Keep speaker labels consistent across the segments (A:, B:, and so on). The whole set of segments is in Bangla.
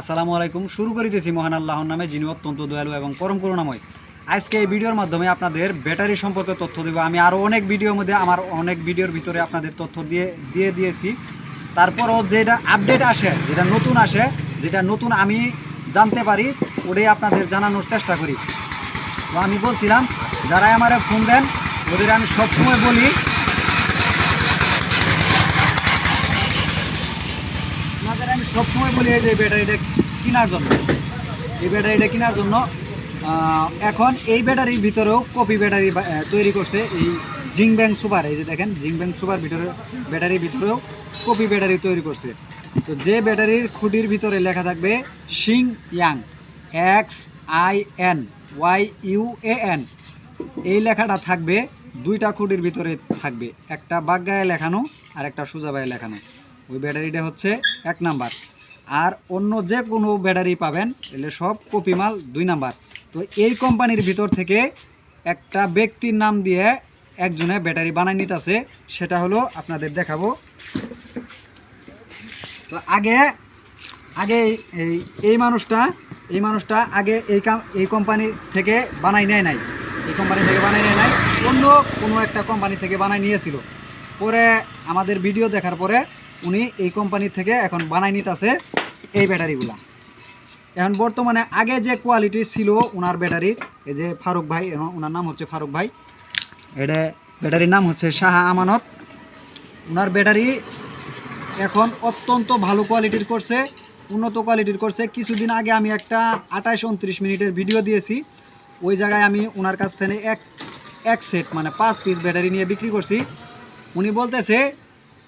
A: আসসালামু আলাইকুম। শুরু করিতেছি মহান আল্লাহর নামে, যিনি অত্যন্ত দয়ালু এবং পরম করুণাময়। আজকে এই ভিডিওর মাধ্যমে আপনাদের ব্যাটারি সম্পর্কে তথ্য দেবো। আমি আরও অনেক ভিডিওর মধ্যে, আমার অনেক ভিডিওর ভিতরে আপনাদের তথ্য দিয়ে দিয়ে দিয়েছি। তারপরও যেটা আপডেট আসে, যেটা নতুন আসে, যেটা নতুন আমি জানতে পারি, ওটাই আপনাদের জানানোর চেষ্টা করি। তো আমি বলছিলাম, যারাই আমার ফোন দেন, ওদের আমি সবসময় বলি আপনাদের আমি সবসময় বলি এই যে ব্যাটারিটা কেনার জন্য। এই ব্যাটারিটা কেনার জন্য এখন এই ব্যাটারির ভিতরেও কপি ব্যাটারি তৈরি করছে এই জিং ব্যাং সুপার। এই যে দেখেন জিং ব্যাং সুপার ভিতরে, ব্যাটারির ভিতরেও কপি ব্যাটারি তৈরি করছে। তো যে ব্যাটারির খুঁটির ভিতরে লেখা থাকবে Xing Yang, X I N, Y U A N. এই লেখাটা থাকবে দুইটা খুঁটির ভিতরে থাকবে, একটা বাগ্গায় লেখানো আর একটা সোজাবায় লেখানো। ওই ব্যাটারিটা হচ্ছে এক নাম্বার। আর অন্য যে কোনো ব্যাটারি পাবেন এলে সব কপি মাল দুই নাম্বার। তো এই কোম্পানির ভিতর থেকে একটা ব্যক্তির নাম দিয়ে একজনে ব্যাটারি বানাই নিতেছে, সেটা হলো আপনাদের দেখাবো। তো আগে আগে এই এই মানুষটা এই মানুষটা আগে এই এই কোম্পানি থেকে বানাই নেয় নাই। এই কোম্পানি থেকে বানাই নেয় নাই, অন্য কোনো একটা কোম্পানি থেকে বানাই নিয়েছিল। পরে আমাদের ভিডিও দেখার পরে উনি এই কোম্পানি থেকে এখন বানাই নিতেছে এই ব্যাটারিগুলা। এখন বর্তমানে আগে যে কোয়ালিটি ছিল ওনার ব্যাটারির এই যে ফারুক ভাই ওনার নাম হচ্ছে ফারুক ভাই। এটা ব্যাটারির নাম হচ্ছে শাহ আমানত। ওনার ব্যাটারি এখন অত্যন্ত ভালো কোয়ালিটির করছে, উন্নত কোয়ালিটির করছে। কিছুদিন আগে আমি একটা আঠাশ উনত্রিশ মিনিটের ভিডিও দিয়েছি। ওই জায়গায় আমি ওনার কাছ থেকে এক এক সেট মানে পাঁচ পিস ব্যাটারি নিয়ে বিক্রি করছি। উনি বলতেছে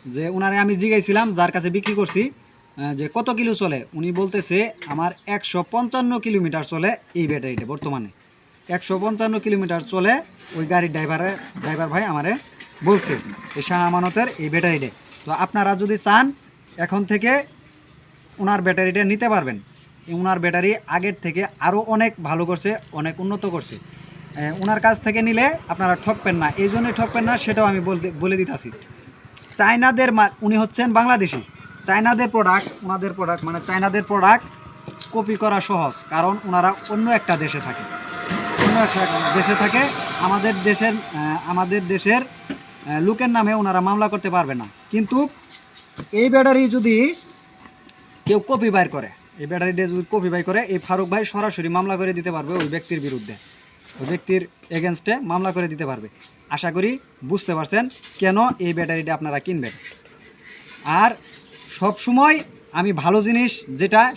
A: যে ওনারে আমি জিগাইছিলাম, যার কাছে বিক্রি করছি যে কত কিলো চলে? উনি বলতেছে, আমার একশো পঞ্চান্ন কিলোমিটার চলে এই ব্যাটারিটা বর্তমানে। একশো পঞ্চান্ন কিলোমিটার চলে ওই গাড়ির ড্রাইভারে, ড্রাইভার ভাই আমারে বলছে এই শাহ আমানতের এই ব্যাটারিটা। তো আপনারা যদি চান, এখন থেকে ওনার ব্যাটারিটা নিতে পারবেন। ওনার ব্যাটারি আগের থেকে আরও অনেক ভালো করছে, অনেক উন্নত করছে। ওনার কাছ থেকে নিলে আপনারা ঠকবেন না। এই জন্যই ঠকবেন না, সেটাও আমি বলতে, বলে দিতেছি। চায়নাদের উনি হচ্ছেন বাংলাদেশি। চায়নাদের প্রোডাক্ট ওনাদের প্রোডাক্ট মানে চায়নাদের প্রোডাক্ট কপি করা সহজ, কারণ ওনারা অন্য একটা দেশে থাকে। অন্য একটা দেশে থাকে। আমাদের দেশের আমাদের দেশের লোকের নামে ওনারা মামলা করতে পারবে না। কিন্তু এই ব্যাটারি যদি কেউ কপি বাইর করে, এই ব্যাটারিটা যদি কপি বাই করে, এই ফারুক ভাই সরাসরি মামলা করে দিতে পারবে ওই ব্যক্তির বিরুদ্ধে। ব্যক্তির এগেনস্টে মামলা করে দিতে পারবে। আশা করি বুঝতে পারছেন কেন এই ব্যাটারিটা আপনারা কিনবেন। আর সব সময় আমি ভালো জিনিস যেটা